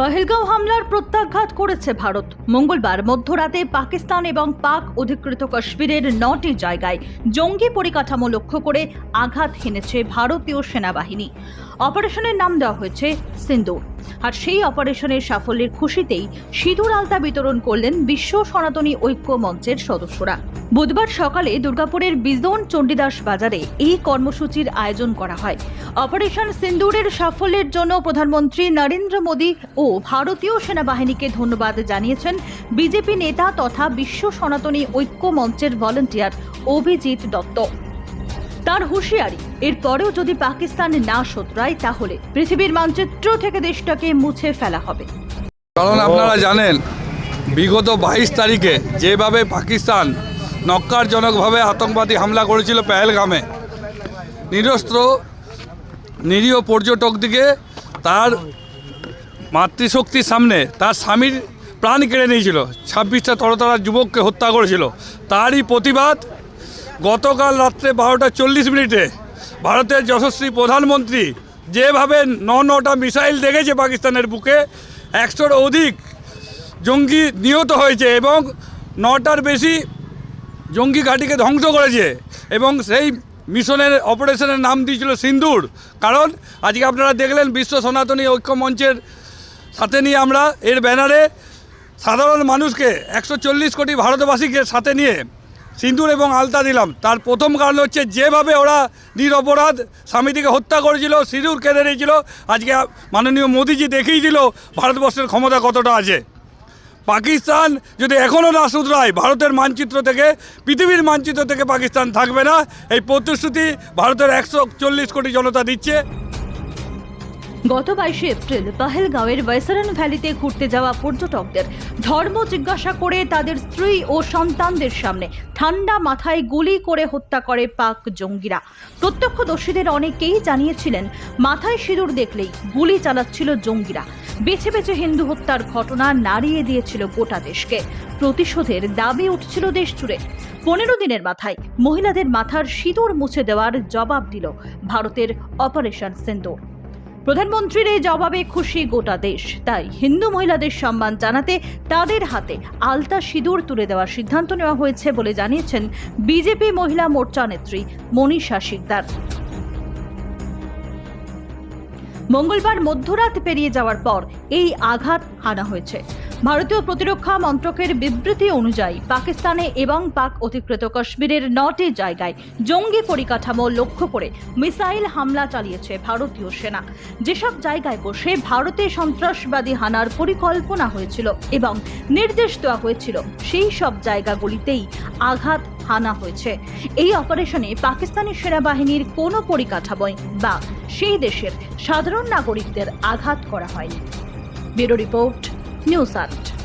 পহেলগাঁও হামলার প্রত্যাঘাত করেছে ভারত। মঙ্গলবার মধ্যরাতে পাকিস্তান এবং পাক অধিকৃত কাশ্মীরের নটি জায়গায় জঙ্গি পরিকাঠামো লক্ষ্য করে আঘাত হেনেছে ভারতীয় সেনাবাহিনী। অপারেশনের নাম দেওয়া হয়েছে সিন্দুর। আর সেই অপারেশনের সাফল্যের খুশিতেই সিঁদুর আলতা বিতরণ করলেন বিশ্ব সনাতনী ঐক্য মঞ্চের সদস্যরা। বুধবার সকালে দুর্গাপুরের বিজন চণ্ডীদাস বাজারে এই কর্মসূচির আয়োজন করা হয়। অপারেশন সিন্দুরের সাফল্যের জন্য প্রধানমন্ত্রী নরেন্দ্র মোদী ও ভারতীয় সেনাবাহিনীকে ধন্যবাদ জানিয়েছেন বিজেপি নেতা তথা বিশ্ব সনাতনী ঐক্য মঞ্চের ভলান্টিয়ার অভিজিৎ দত্ত। তার হুঁশিয়ারি, এরপরেও যদি পাকিস্তান না শোধরায় তাহলে পৃথিবীর মানচিত্র থেকে দেশটাকে মুছে ফেলা হবে। কারণ আপনারা জানেন, বিগত বাইশ তারিখে যেভাবে পাকিস্তান নক্কারজনকভাবে আতঙ্কবাদী হামলা করেছিল পেহেলগামে। নিরস্ত্র, নিরীহ পর্যটক দিকে তার মাতৃশক্তির সামনে তার স্বামীর প্রাণ কেড়ে নিয়েছিল। ছাব্বিশটা তরতারা যুবককে হত্যা করেছিল। তারই প্রতিবাদ গতকাল রাত্রে বারোটা চল্লিশ মিনিটে ভারতের যশস্বী প্রধানমন্ত্রী যেভাবে ন নটা মিসাইল দেখেছে পাকিস্তানের বুকে, একশোর অধিক জঙ্গি নিহত হয়েছে এবং নটার বেশি জঙ্গি ঘাঁটিকে ধ্বংস করেছে এবং সেই মিশনের অপারেশনের নাম দিয়েছিল সিন্দুর। কারণ আজকে আপনারা দেখলেন বিশ্ব সনাতনী ঐক্য মঞ্চের সাথে নিয়ে আমরা এর ব্যানারে সাধারণ মানুষকে একশো চল্লিশ কোটি ভারতবাসীকে সাথে নিয়ে সিন্দুর এবং আলতা দিলাম। তার প্রথম কারণ হচ্ছে যেভাবে ওরা নিরপরাধ স্বামীটিকে হত্যা করেছিল, সিঁদুর কেঁদে নিয়েছিল, আজকে মাননীয় মোদিজি দেখিয়ে দিল ভারতবর্ষের ক্ষমতা কতটা আছে। পাকিস্তান যদি এখনও না শুধরায়, ভারতের মানচিত্র থেকে, পৃথিবীর মানচিত্র থেকে পাকিস্তান থাকবে না। এই প্রতিশ্রুতি ভারতের একশো চল্লিশ কোটি জনতা দিচ্ছে। গত বাইশে এপ্রিল পাহেলগাঁওয়ের ওয়েসারান ভ্যালিতে ঘুরতে যাওয়া পর্যটকদের ধর্ম জিজ্ঞাসা করে তাদের স্ত্রী ও সন্তানদের সামনে ঠান্ডা মাথায় গুলি করে হত্যা করে পাক জঙ্গিরা। প্রত্যক্ষদর্শীদের অনেকেই জানিয়েছিলেন, মাথায় সিঁদুর দেখলেই গুলি চালাচ্ছিল জঙ্গিরা। বেছে বেছে হিন্দু হত্যার ঘটনা নাড়িয়ে দিয়েছিল গোটা দেশকে। প্রতিশোধের দাবি উঠছিল দেশ জুড়ে। পনেরো দিনের মাথায় মহিলাদের মাথার সিঁদুর মুছে দেওয়ার জবাব দিল ভারতের অপারেশন সিন্দুর। প্রধানমন্ত্রীর এই জবাবে খুশি গোটা দেশ। তাই হিন্দু মহিলাদের সম্মান জানাতে তাদের হাতে আলতা সিঁদুর তুলে দেওয়ার সিদ্ধান্ত নেওয়া হয়েছে বলে জানিয়েছেন বিজেপি মহিলা মোর্চা নেত্রী মনীষা শিকদার। মঙ্গলবার মধ্যরাত পেরিয়ে যাওয়ার পর এই আঘাত হানা হয়েছে। ভারতীয় প্রতিরক্ষা মন্ত্রকের বিবৃতি অনুযায়ী পাকিস্তানে এবং পাক অধিকৃত কাশ্মীরের নটি জায়গায় জঙ্গি পরিকাঠামো লক্ষ্য করে মিসাইল হামলা চালিয়েছে ভারতীয় সেনা। যেসব জায়গায় বসে ভারতে সন্ত্রাসবাদী হানার পরিকল্পনা হয়েছিল এবং নির্দেশ দেওয়া হয়েছিল, সেই সব জায়গাগুলিতেই আঘাত হানা হয়েছে। এই অপারেশনে পাকিস্তানি সেনাবাহিনীর কোনো পরিকাঠামোয় বা সেই দেশের সাধারণ নাগরিকদের আঘাত করা হয়নি। Bureau report 纽斯特。